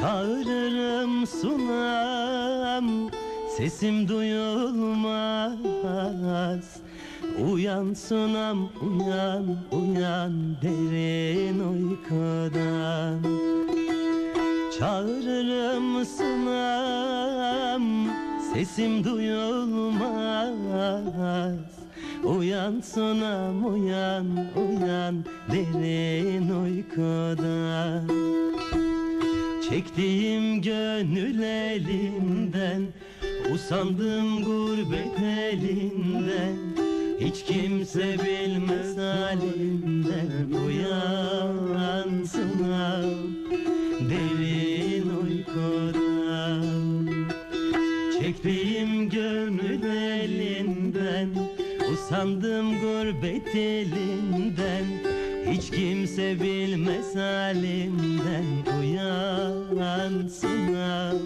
Çağırırım sunam Sesim duyulmaz. Uyan sunam uyan uyan derin uykudan. Çağırırım sunam Sesim duyulmaz. Uyan sunam uyan uyan derin uykudan Çektiğim gönül elinden Usandım gurbet elinden. Hiç kimse bilmez halimden Uyan sunam derin uykudan. Çektiğim gönül elinden Usandım gurbet elinden Hiç kimse bilmez halimden Uyan sunam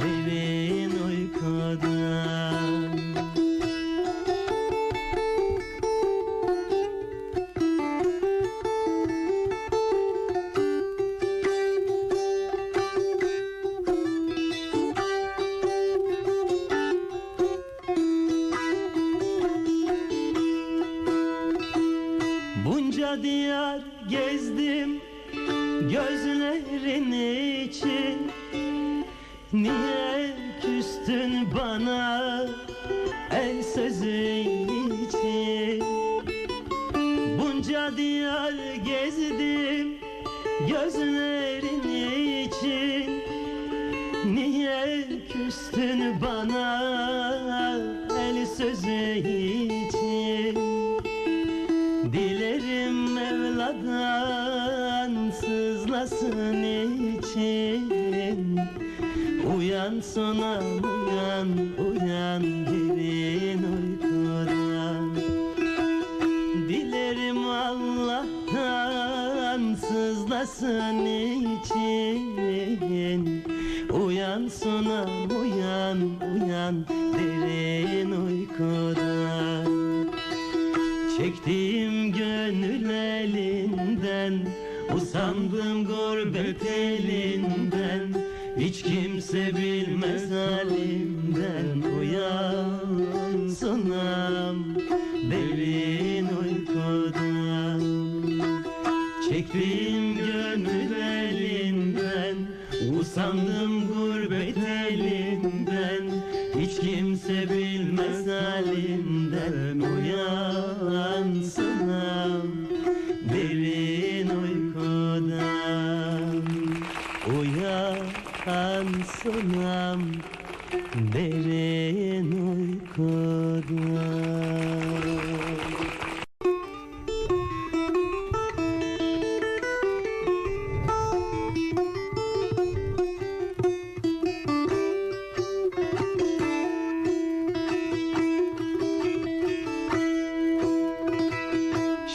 derin uykudan gezdim gözlerin için. Niye küstün bana el sözü için? Bunca diyar gezdim gözlerin için. Niye küstün bana el sözü Mevla'dan sızlasın için Uyan sunam uyan uyan derin uykudan. Dilerim Allah'tan sızlasın için Uyan sunam uyan uyan derin uykudan gönül elinden Usandım gurbet elinden. Hiç kimse bilmez halimden Uyan sunam derin uykudan. Çektiğim gönül elinden Usandım gurbet Sunam derin uykudan Uyan sunam derin uykudan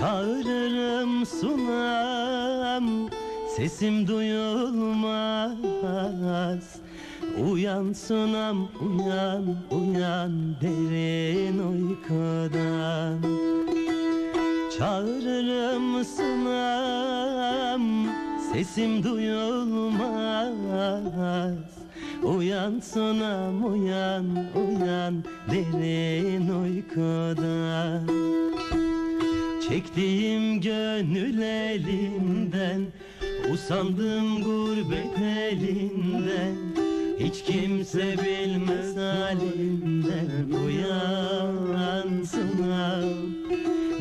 Çağırırım sunam Sesim duyulmaz. Uyan sunam uyan uyan derin uykudan. Çağırırım sunam Sesim duyulmaz. Uyan sunam uyan uyan derin uykudan Çektiğim gönül elinden Usandım gurbet elinden. Hiç kimse bilmez halimden Uyansınam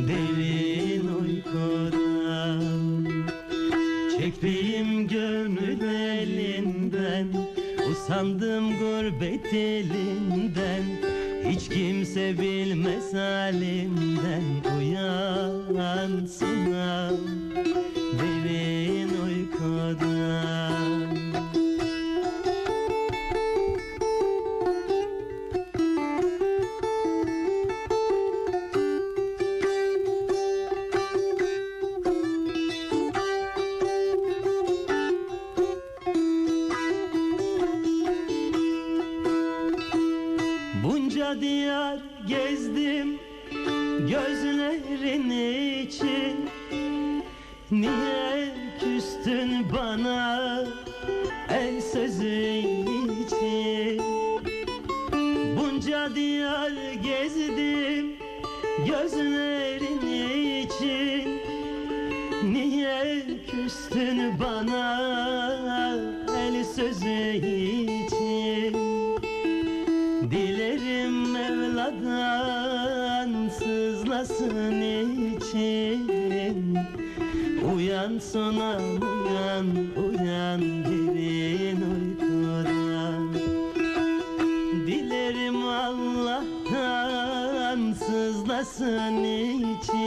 derin uykudan Çektiğim gönül elinden Usandım gurbet elinden Hiç kimse bilmez halimden Uyansınam gezdim gözlerin için. Niye küstün bana el sözün için? Bunca diyar gezdim gözlerin için. Niye küstün bana el sözü Mevla'dan sızlasın için Uyan sonam uyan uyan derin uykudan. Dilerim Allah'tan sızlasın için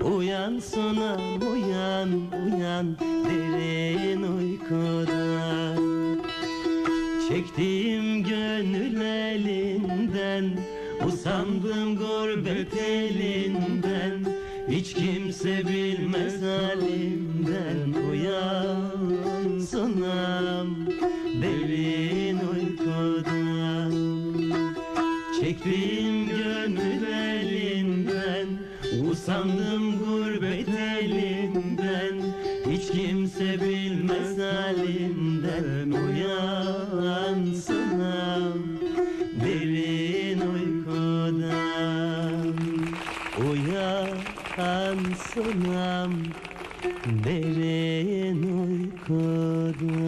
Uyan sonam uyan uyan derin uykudan Çektiğim gönül elinden Usandım gurbet elinden. Hiç kimse bilmez halimden Uyan sunam derin uykudan. Çektiğim gönül elinden Usandım Uyan sunam derin uykudan